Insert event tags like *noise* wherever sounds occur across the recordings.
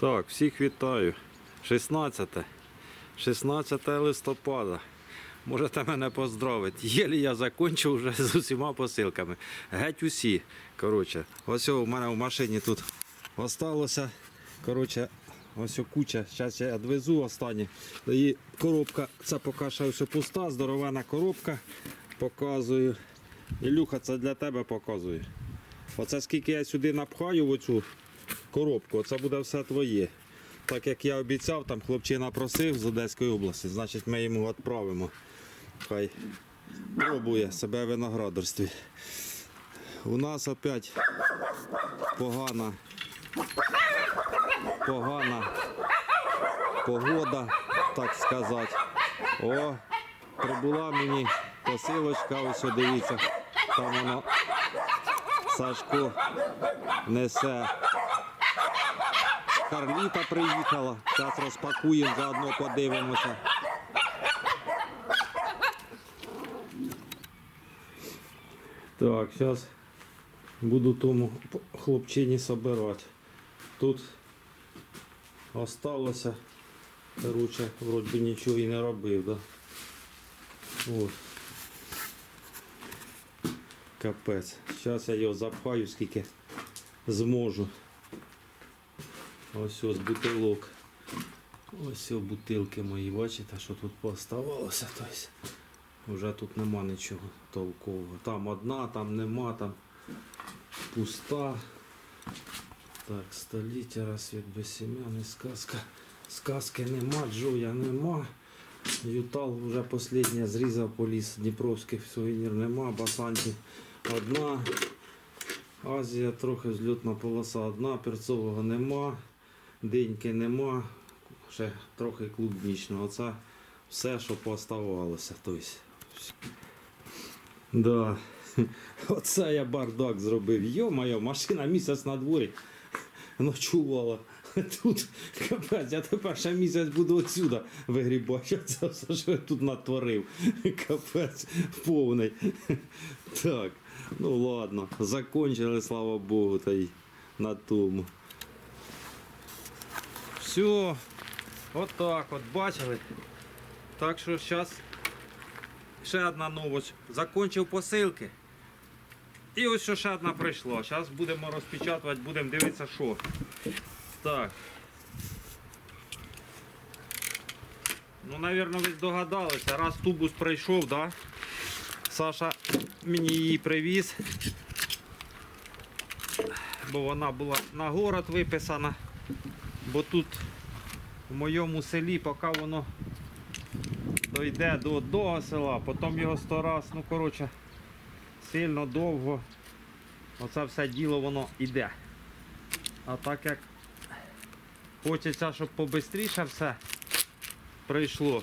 Так, всіх вітаю. 16. 16 листопада. Можете мене поздравити. Єлі я закінчив вже з усіма посилками. Геть усі. Коротше, ось у мене в машині тут осталося. Коротше, ось куча. Зараз я відвезу останнє. І коробка, це поки що все пуста, здоровена коробка. Показую. Ілюха, це для тебе показую. Оце скільки я сюди напхаю оцю коробку, це буде все твоє. Так як я обіцяв, там хлопчина просив з Одеської області, значить ми йому відправимо. Хай пробує себе в виноградарстві. У нас опять погана, погана погода, так сказати. О, прибула мені посилочка, ось дивіться, там воно Сашко несе. Карліта приїхала. Зараз розпакуємо, заодно подивимося. Так, зараз буду тому хлопчині собирати. Тут осталося. Короче, вроді би нічого і не робив, да? От. Капець. Зараз я його запхаю, скільки зможу. Ось ось бутилок. Ось ось бутилки мої, бачите, що тут поставалося. Тобто, вже тут нема нічого толкового. Там одна, там нема, там пуста. Так, століття, розсвіт безсім'яний, сказка. Сказки нема, Джоя нема. Ютал вже останнє зрізав поліс, Дніпровських сувенір нема, Басанті одна. Азія трохи взльотна полоса одна, перцового нема, деньки нема, ще трохи клубнічного. Оце все, що поставалося. Да. Оце я бардак зробив. Йо-моє, машина місяць на дворі ночувала. Тут капець, я тепер ще місяць буду отсюда вигрібати. Це все, що я тут натворив. Капець повний. Так, ну ладно, закончили, слава Богу, та й на тому. Все, отак от, бачили. Так що зараз ще одна новость. Закончив посилки. І ось що ще одна прийшла. Зараз будемо розпечатувати, будемо дивитися, що. Так. Ну, напевно, ви здогадалися, раз тубус прийшов, да? Саша мені її привіз. Бо вона була на город виписана. Бо тут в моєму селі, поки воно дойде до одного села, потім його сто раз, ну коротше, сильно довго. Оце все діло воно йде. А так як хочеться, щоб побистріше все прийшло.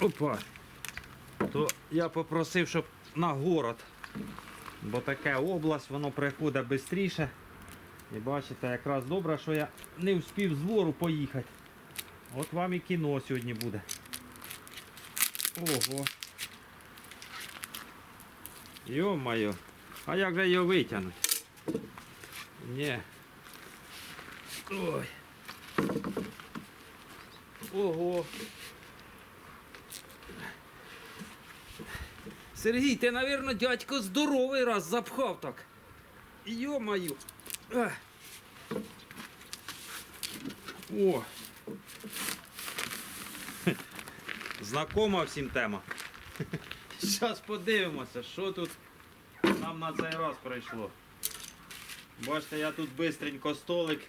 Опа. То я попросив, щоб на город. Бо таке область, воно приходить швидше. І бачите, якраз добре, що я не встиг з двору поїхати. От вам і кіно сьогодні буде. Ого. Йо-моє. А як же його витягнути? Ні. Ой. Ого. Сергій, ти, мабуть, дядько здоровий раз запхав так. Йо-маю. О. Знакома всім тема. Зараз подивимося, що тут нам на цей раз прийшло. Бачите, я тут бистренько столик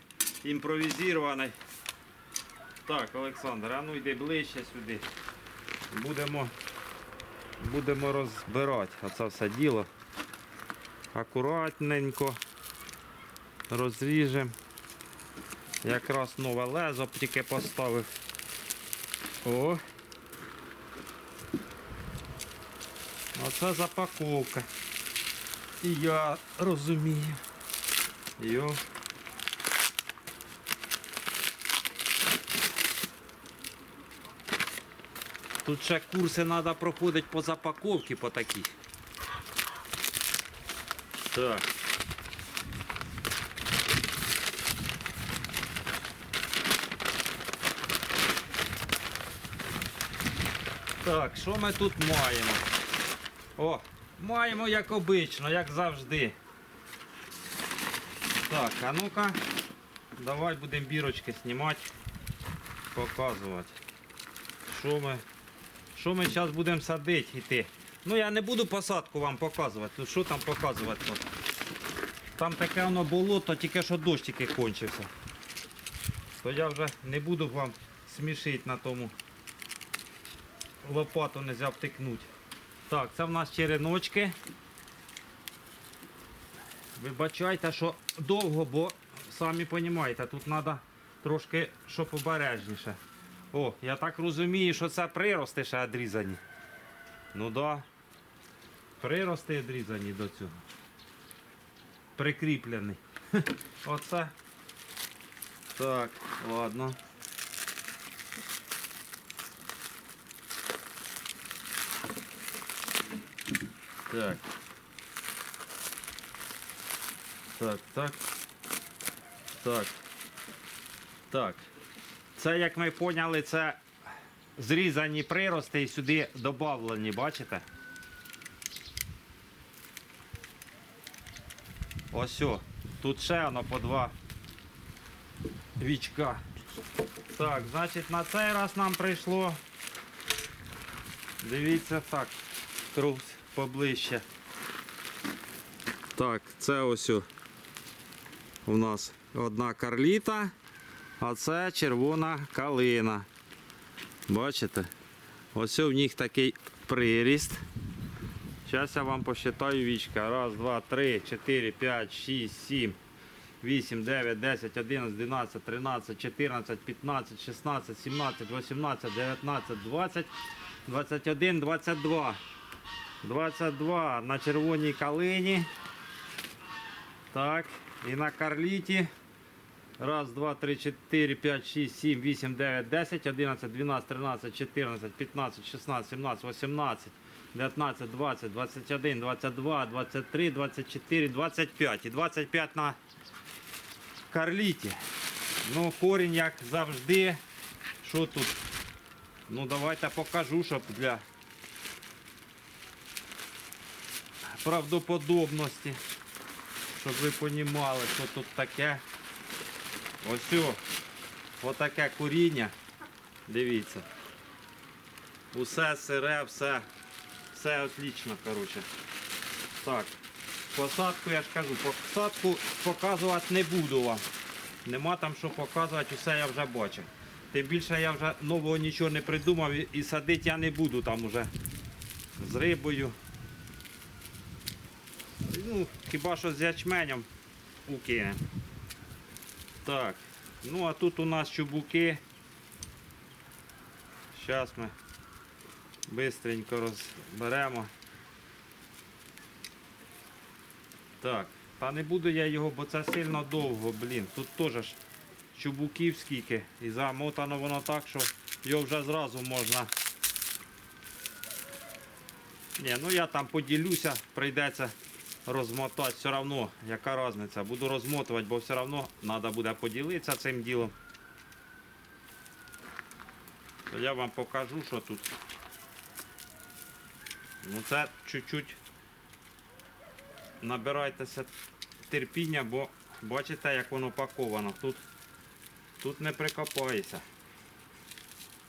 імпровізований. Так, Олександр, а ну йди ближче сюди. Будемо, будемо розбирати оце все діло. Акуратненько розріжемо. Якраз нове лезо тільки поставив. О! Оце запаковка. І я розумію. Йо. Тут ще курси треба проходити по запаковці по такій. Так. Так, що ми тут маємо? О, маємо як обично, як завжди. Так, а ну-ка, давай будемо бірочки знімати, показувати. Що ми, що ми зараз будемо садити йти. Ну я не буду посадку вам показувати. Ну що там показувати тут? Там таке воно болото, тільки що дощ тільки кончився. То я вже не буду вам смішити на тому. Лопату не втикнути. Так, це в нас череночки. Вибачайте, що довго, бо самі розумієте, тут треба трошки, щоб обережніше. О, я так розумію, що це прирости ще відрізані. Ну. Да. Прирости відрізані до цього. Прикріплений. *laughs* Оце. Так, ладно. Так. Так, так. Так. Так. Це, як ми поняли, це зрізані прирости і сюди додавлені, бачите? Ось. о. Тут ще воно по два вічка. Так, значить на цей раз нам прийшло. Дивіться так. Трус поближче. Так, це ось у нас одна карліта, а це червона калина. Бачите? Ось в них такий приріст. Зараз я вам посчитаю вічка. Раз, два, три, чотири, п'ять, шість, сім, вісім, дев'ять, десять, одинадцять, дванадцять, тринадцять, чотирнадцять, п'ятнадцять, шістнадцять, сімнадцять, вісімнадцять, дев'ятнадцять, двадцять, двадцять один, двадцять два. 22 на червоній калині. Так, і на карліті. Раз, два, три, чотири, п'ять, шість, сім, вісім, дев'ять, десять, одинадцять, дванадцять, тринадцять, чотирнадцять, п'ятнадцять, шістнадцять, сімнадцять, вісімнадцять, дев'ятнадцять, двадцять, двадцять один, двадцять два, двадцять три, двадцять чотири, двадцять п'ять. І 25 на карліті. Ну, корінь, як завжди. Що тут? Ну, давайте покажу, щоб для правдоподобності, щоб ви розуміли, що тут таке. Ось о, отаке коріння. Дивіться. Усе сире, все, все отлично, коротше. Так, посадку я ж кажу, посадку показувати не буду вам. Нема там що показувати, усе я вже бачив. Тим більше я вже нового нічого не придумав і садити я не буду там уже з рибою. Ну, хіба що з ячменем укинемо. Так, ну а тут у нас чубуки. Зараз ми бистренько розберемо. Так, та не буду я його, бо це сильно довго, блін. Тут теж ж чубуків скільки. І замотано воно так, що його вже зразу можна. Ні, ну я там поділюся, прийдеться розмотати. Все одно, яка різниця. Буду розмотувати, бо все одно треба буде поділитися цим ділом. Я вам покажу, що тут. Ну це чуть-чуть набирайтеся терпіння, бо бачите, як воно паковано. Тут, тут не прикопаєшся.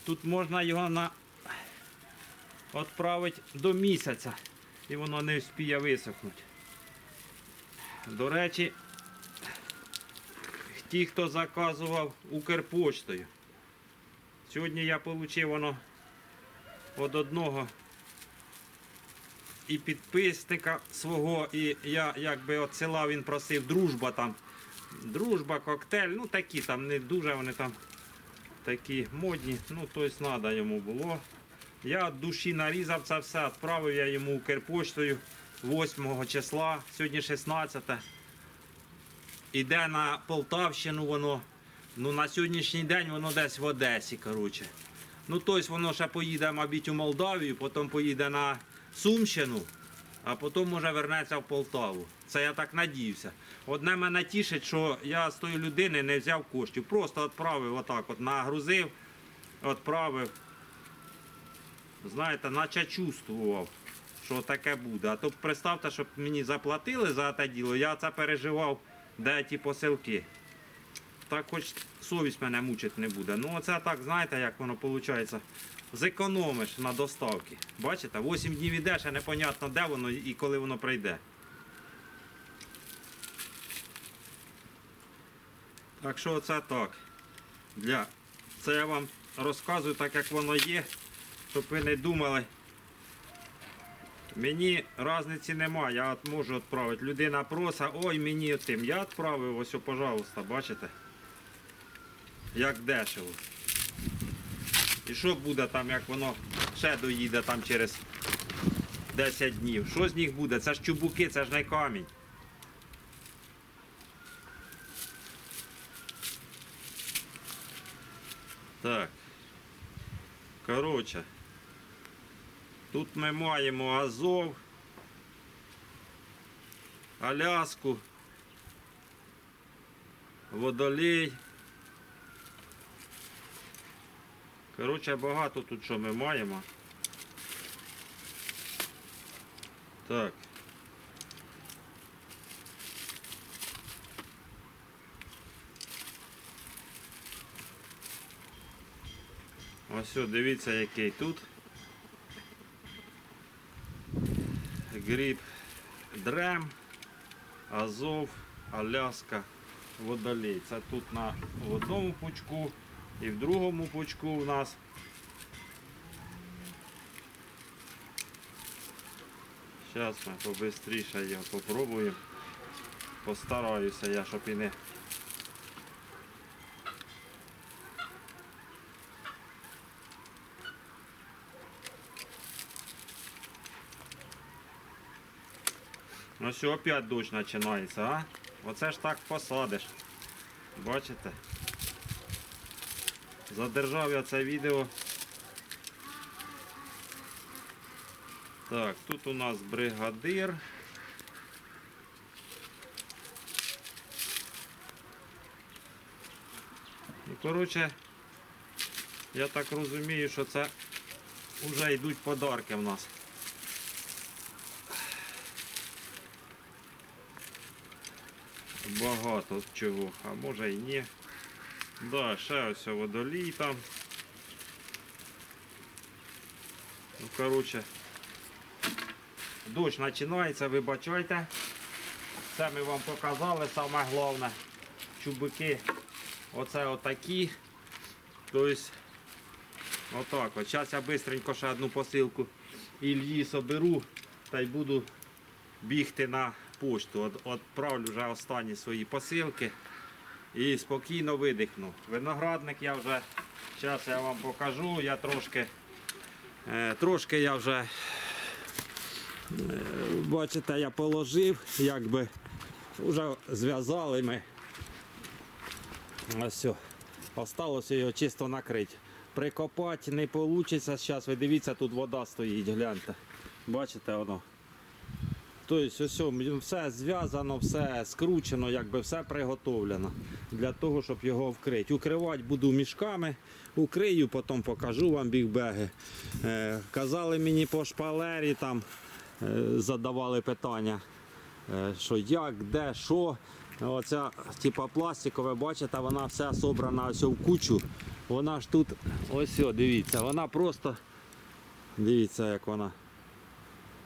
Тут можна його на відправити до місяця і воно не вспіє висохнути. До речі, ті, хто заказував Укрпоштою. Сьогодні я отримав воно від одного і підписника свого, і я якби відсилав, він просив дружба там. Дружба, коктейль, ну такі там, не дуже вони там такі модні, ну тобто треба йому було. Я від душі нарізав це все, відправив я йому Укрпоштою 8 числа, сьогодні 16. Іде на Полтавщину воно. Ну на сьогоднішній день воно десь в Одесі. коротше. Ну тобто воно ще поїде, мабуть, у Молдавію, потім поїде на Сумщину, а потім може вернеться в Полтаву. Це я так надіюся. Одне мене тішить, що я з тої людини не взяв коштів. Просто відправив отак, от нагрузив, відправив. знаєте, наче чувствував, що таке буде. А то представте, щоб мені заплатили за те діло, я це переживав, де ті посилки. Так хоч совість мене мучить не буде. Ну оце так, знаєте, як воно виходить. Зекономиш на доставки. Бачите, 8 днів ідеш, а непонятно де воно і коли воно прийде. Так що це так. Для... Це я вам розказую так, як воно є, щоб ви не думали. Мені різниці немає, я от можу відправити. Людина просить, ой, мені тим. Я відправив, ось, пожалуйста, бачите? Як дешево. І що буде там, як воно ще доїде там через 10 днів? Що з них буде? Це ж чубуки, це ж не камінь. Так. Коротше. Тут ми маємо Азов, Аляску, Водолей. Коротше, багато тут що ми маємо. Так. Ось, дивіться, який тут. Гриб Дрем, Азов, Аляска, Водолей. Це тут на одному пучку і в другому пучку у нас. Зараз ми побистріше його попробуємо. Постараюся я, щоб і не Ну все, опять дощ починається, а? Оце ж так посадиш. Бачите? Задержав я це відео. Так, тут у нас бригадир. І коротше, я так розумію, що це вже йдуть подарки в нас. Багато чого, а може і ні. Да, ще ось водолій там. Ну, коротше, дощ починається, вибачайте. Це ми вам показали, саме головне. Чубики оце отакі. Тобто, отак от. Зараз я швидко ще одну посилку Ільї соберу та й буду бігти на пошту. От, Отправлю вже останні свої посилки і спокійно видихну. Виноградник я вже, зараз я вам покажу, я трошки, е, трошки я вже, е, бачите, я положив, якби вже зв'язали ми. Ось все. Осталося його чисто накрити. Прикопати не вийде. Зараз ви дивіться, тут вода стоїть, гляньте. Бачите воно. Тобто ось все зв'язано, все скручено, якби все приготовлено для того, щоб його вкрити. Укривати буду мішками, укрию, потім покажу вам бігбеги. Е, казали мені по шпалері, там е, задавали питання, е, що як, де, що. Оця типа пластикова, бачите, вона вся собрана ось в кучу. Вона ж тут, ось, дивіться, вона просто, дивіться, як вона.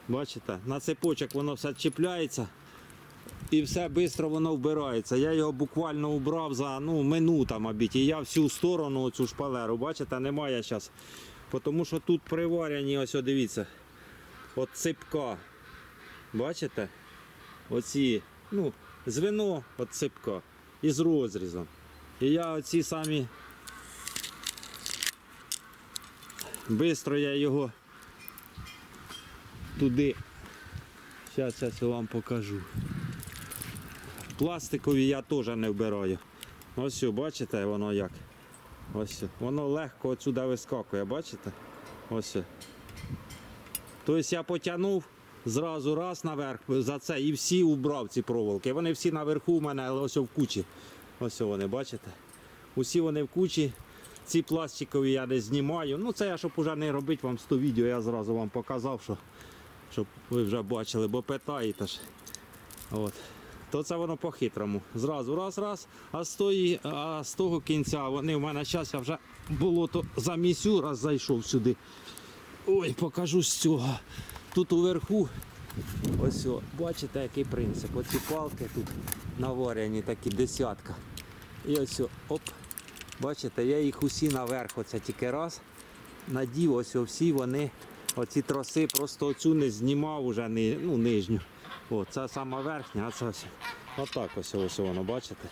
Бачите, на цепочок воно все чіпляється і все швидко воно вбирається. Я його буквально убрав за ну, минута, мабуть, і я всю сторону цю шпалеру, бачите, немає зараз. Тому що тут приварені, ось о, дивіться, от ципка. Бачите? Оці, ну, звено от ципка із розрізом. І я оці самі Бистро я його туди. Зараз я вам покажу. Пластикові я теж не вбираю. Ось бачите воно як. Ось. Воно легко отсюди вискакує, бачите? Ось. Тобто я потягнув зразу раз наверх за це і всі убрав ці проволоки. Вони всі наверху у мене ось в кучі. Ось вони, бачите? Усі вони в кучі. ці пластикові я не знімаю. Ну це я щоб уже не робити вам 100 відео, я зразу вам показав, що, щоб ви вже бачили, бо питаєте ж. От. То це воно по-хитрому. Зразу раз, раз. А з, а з того кінця вони в мене час я вже болото замісю, раз зайшов сюди. Ой, покажу з цього. Тут уверху, ось, бачите, який принцип. Оці палки тут наварені такі десятка. І ось, о, оп. Бачите, я їх усі наверх, оце тільки раз. Надів, ось всі вони, оці троси, просто оцю не знімав уже ну, нижню. О, це сама верхня, а це ось. Отак ось, ось воно, бачите?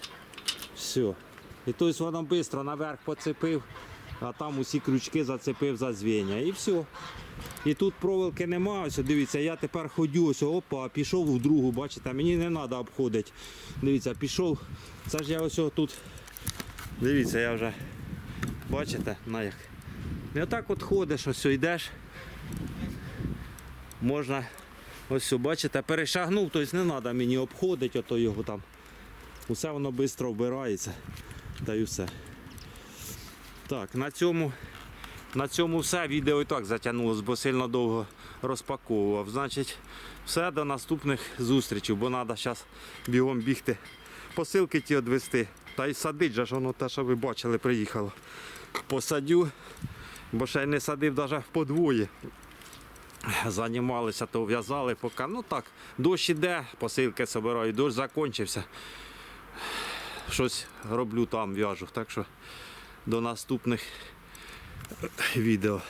Все. І тобто воно швидко наверх поцепив, а там усі крючки зацепив за звіння. І все. І тут проволоки нема, ось дивіться, я тепер ходю, ось опа, пішов в другу, бачите, мені не треба обходити. Дивіться, пішов. Це ж я ось тут. Дивіться, я вже. Бачите, на як. І отак от ходиш, ось йдеш. Можна, ось бачите, перешагнув, тобто не треба мені обходити, ото його там. Усе воно швидко вбирається. Та й все. Так, на цьому на цьому все. Відео і так затягнулося, бо сильно довго розпаковував. Значить, все до наступних зустрічей, бо треба зараз бігом бігти. Посилки ті відвести. Та й садить, же ж воно те, що ви бачили, приїхало. Посадю, бо ще не садив навіть подвоє. Займалися, то в'язали поки. Ну так, дощ іде, посилки збираю, дощ закінчився. Щось роблю там, в'яжу. Так що до наступних відео.